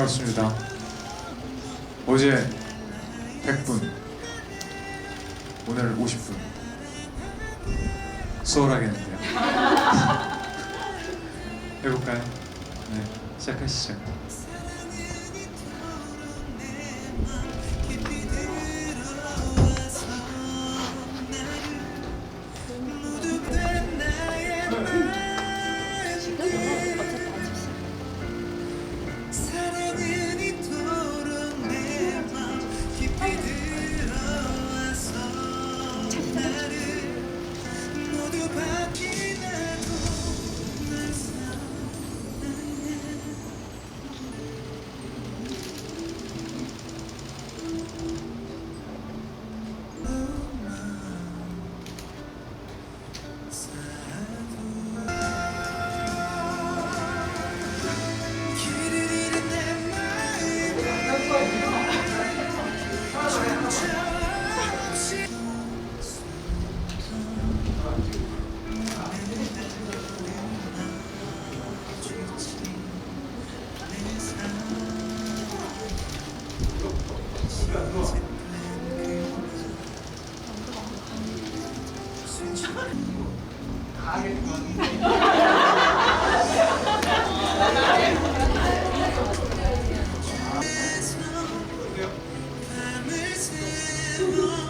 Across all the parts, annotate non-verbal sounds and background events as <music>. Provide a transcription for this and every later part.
반갑습니다. 어제 100분, 오늘 50분. 수월하겠는데요. <laughs> 해볼까요? 네, 시작하시죠. too long.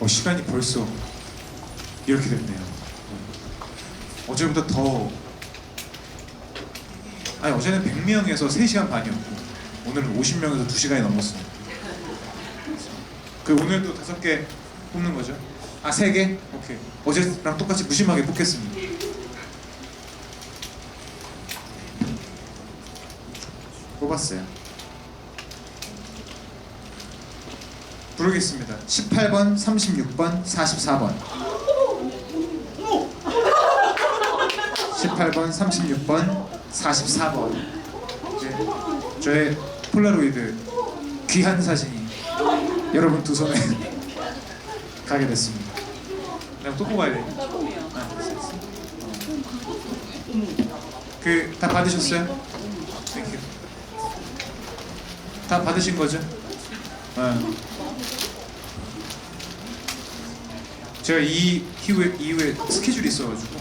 어, 시간이 벌써 이렇게 됐네요. 어제보다 더 아니 어제는 100명에서 3시간 반이었고 오늘은 50명에서 2시간이 넘었어요. 그 오늘도 다섯 개 뽑는 거죠? 아, 세 개? 오케이. 어제랑 똑같이 무심하게 뽑겠습니다. 뽑았어요. 부르겠습니다. 18번, 36번, 44번. 18번, 36번, 44번. 네, 저의 폴라로이드 귀한 사진이 여러분 두 손에 <laughs> 가게 됐습니다. 내가 또 뽑아야 돼. 아. 그다 받으셨어요? 다 받으신 거죠? 어. 제가 이 이후에 이후에 스케줄이 있어가지고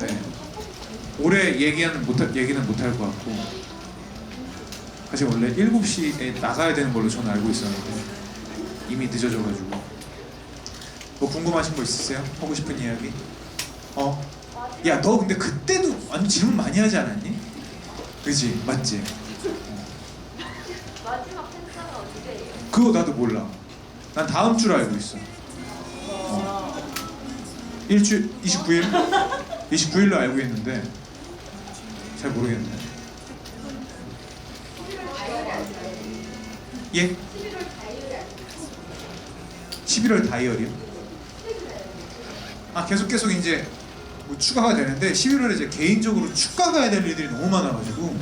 네. 올해 얘기는 못할 얘기는 못 할 것 같고 사실 원래 7시에 나가야 되는 걸로 저는 알고 있었는데 이미 늦어져가지고 뭐 궁금하신 거 있으세요? 하고 싶은 이야기? 어? 야 너 근데 그때도 완전 질문 많이 하지 않았니? 그지? 맞지? 마지막 팬사가 언제예요? 그거 나도 몰라. 난 다음 주로 알고 있어. 어. 일주 29일 29일로 알고 있는데 잘 모르겠네. 예? 11월 다이어리요? 아 계속 계속 이제 뭐 추가가 되는데 11월에 이제 개인적으로 축가 가야 될 일들이 너무 많아가지고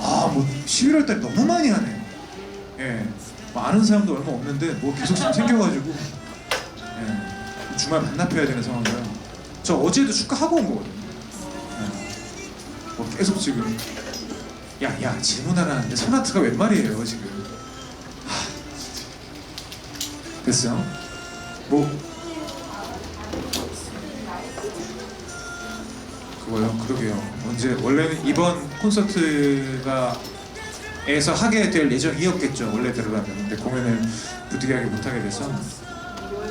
아뭐 11월 달 너무 많이 하네요. 예, 뭐 아는 사람도 얼마 없는데 뭐 계속 생겨가지고 예, 주말 반납해야 되는 상황이라 저 어제도 축가 하고 온 거거든요. 예, 뭐 계속 지금 야야 질문 하나 하는데 소나트가 웬 말이에요 지금. 하, 됐어요? 뭐 그거요? 그러게요. 언제 원래는 이번 콘서트가 에서 하게 될 예정이었겠죠. 원래대로라면 근데 공연을 부득이하게 못하게 돼서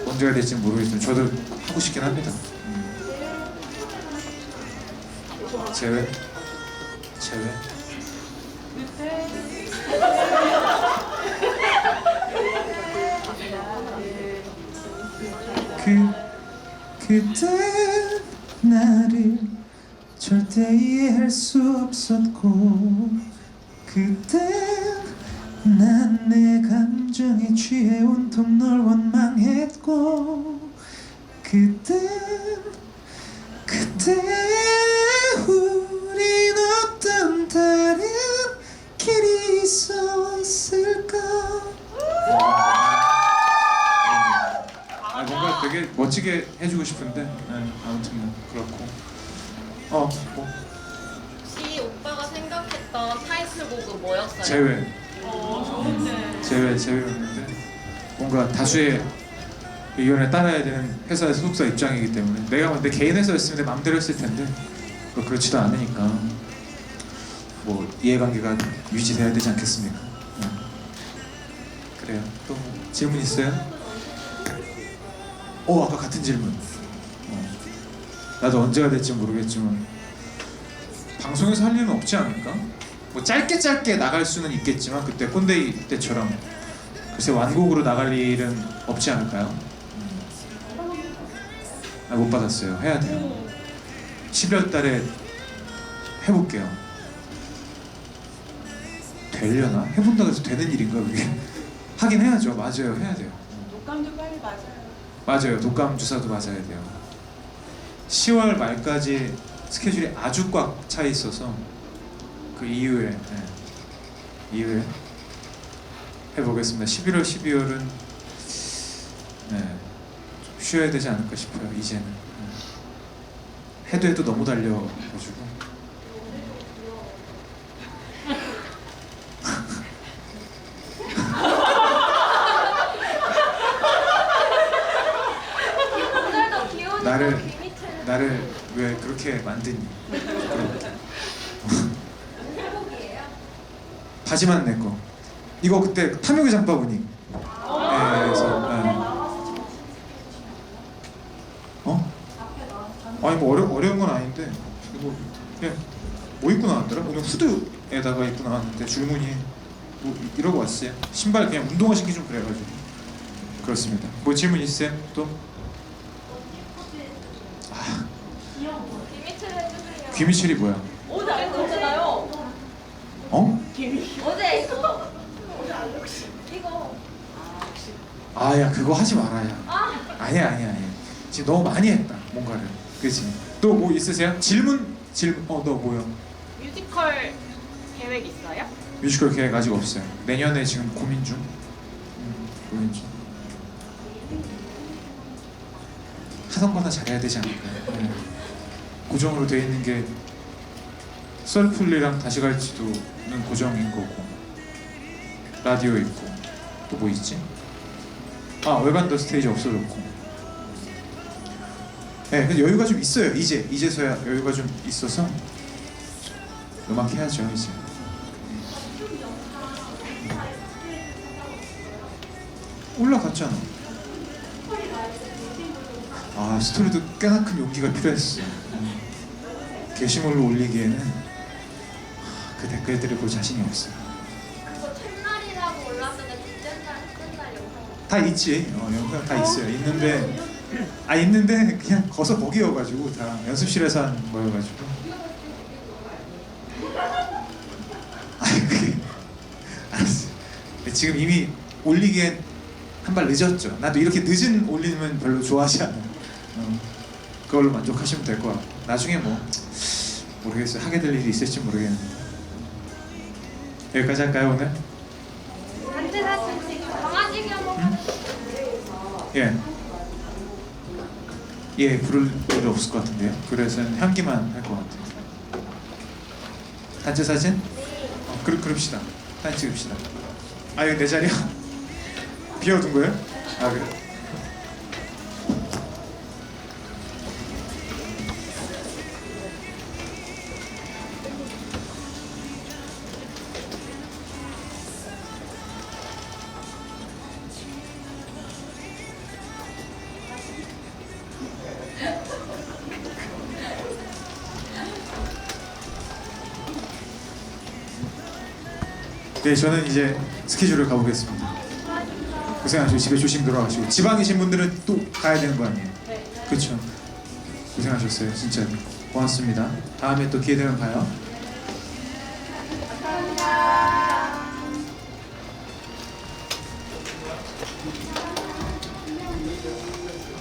언제가 될지 는 모르겠지만 저도 하고 싶긴 합니다. 음. 제외 제외 그 그때 나를 절대 이해할 수 없었고 그때 난 내 감정에 취해 온 네, 아무튼 뭐 그렇고 어 뭐, 혹시 오빠가 생각했던 타이틀곡은 뭐였어요? 제외 제외 제외였는데 뭔가 다수의 의견에 따라야 되는 회사의 소속사 입장이기 때문에 내가 내 개인 회사였으면 내 마음대로 했을 텐데 뭐 그렇지도 않으니까 뭐 이해관계가 유지돼야 되지 않겠습니까? 네. 그래요. 또뭐 질문 있어요? 어 아까 같은 질문. 어. 나도 언제가 될지 모르겠지만 방송에서 할 일은 없지 않을까? 뭐 짧게 짧게 나갈 수는 있겠지만 그때 꼰대이 때처럼 글쎄 완곡으로 나갈 일은 없지 않을까요? 아, 못 받았어요. 해야 돼요. 12월 달에 해볼게요. 되려나? 해본다고 해서 되는 일인가 그게? <laughs> 하긴 해야죠. 맞아요. 해야 돼요. 독감도 빨리 맞아요. 맞아요. 독감 주사도 맞아야 돼요. 10월 말까지 스케줄이 아주 꽉 차 있어서 그 이후에 네. 이후에 해보겠습니다. 11월, 12월은 네, 좀 쉬어야 되지 않을까 싶어요. 이제는 네. 해도 해도 너무 달려가지고 오늘도 기운이 나를- 비밑을 나를 왜 그렇게 만드니? 부끄럽게. 회복이에요? 바지만 내 거. 이거 그때 탐욕의 장바구니. 예, 그래서 예. 어? 아니 뭐 어려 어려운 건 아닌데 이거 그냥 뭐 입고 나왔더라? 오늘 후드에다가 입고 나왔는데 줄무늬 뭐 이러고 왔어요. 신발 그냥 운동화 신기 좀 그래가지고 그렇습니다. 뭐 질문 있으세요? 또? 아 비밀을 해주세요. 귀미칠이 뭐야? 어제 알려줬잖아요. 어? 어제 이거. 이거. 아 야 그거 하지 말아야. 아니야 아니야 아니야. 지금 너무 많이 했다 뭔가를. 그렇지. 또 뭐 있으세요? 질문 질문 어 너 뭐요? 뮤지컬 계획 있어요? 뮤지컬 계획 아직 없어요. 내년에 지금 고민 중. 음, 고민 중. 하던 거나 잘해야 되지 않을까요? 네. 고정으로 돼 있는 게 썰풀리랑 다시 갈지도는 고정인 거고 라디오 있고 또 뭐 있지? 아 외반도 스테이지 없어졌고 네 근데 여유가 좀 있어요 이제 이제서야 여유가 좀 있어서 음악 해야죠 이제 올라갔잖아. 아 스토리도 꽤나 큰 용기가 필요했어. 음. 게시물로 올리기에는 하, 그 댓글들을 볼 자신이 없어. 그거 첫날이라고 올랐을 때 둘째 날, 셋째 날 영상. 다 있지. 어, 영상 다 있어요. 있는데 아 있는데 그냥 거서 거기여가지고 다 연습실에서 한 거여가지고. <laughs> 아니 그게 알았어. 지금 이미 올리기엔 한 발 늦었죠. 나도 이렇게 늦은 올리면 별로 좋아하지 않아요. 어, 그걸로 만족하시면 될 것 같고 나중에 뭐 모르겠어요. 하게 될 일이 있을지 모르겠는데 여기까지 할까요 오늘? 예. 예, 부를 일 없을 것 같은데요. 그래서 향기만 할 것 같아요. 단체 사진? 어, 그룹 그룹시다. 사진 찍읍시다. 아, 이거 내 자리야? <laughs> 비워둔 거예요? 아, 그래. 네, 저는 이제 스케줄을 가보겠습니다. 고생하시고 집에 조심 돌아가시고 지방이신 분들은 또 가야 되는 거 아니에요? 그렇죠. 고생하셨어요, 진짜 고맙습니다. 다음에 또 기회 되면 봐요.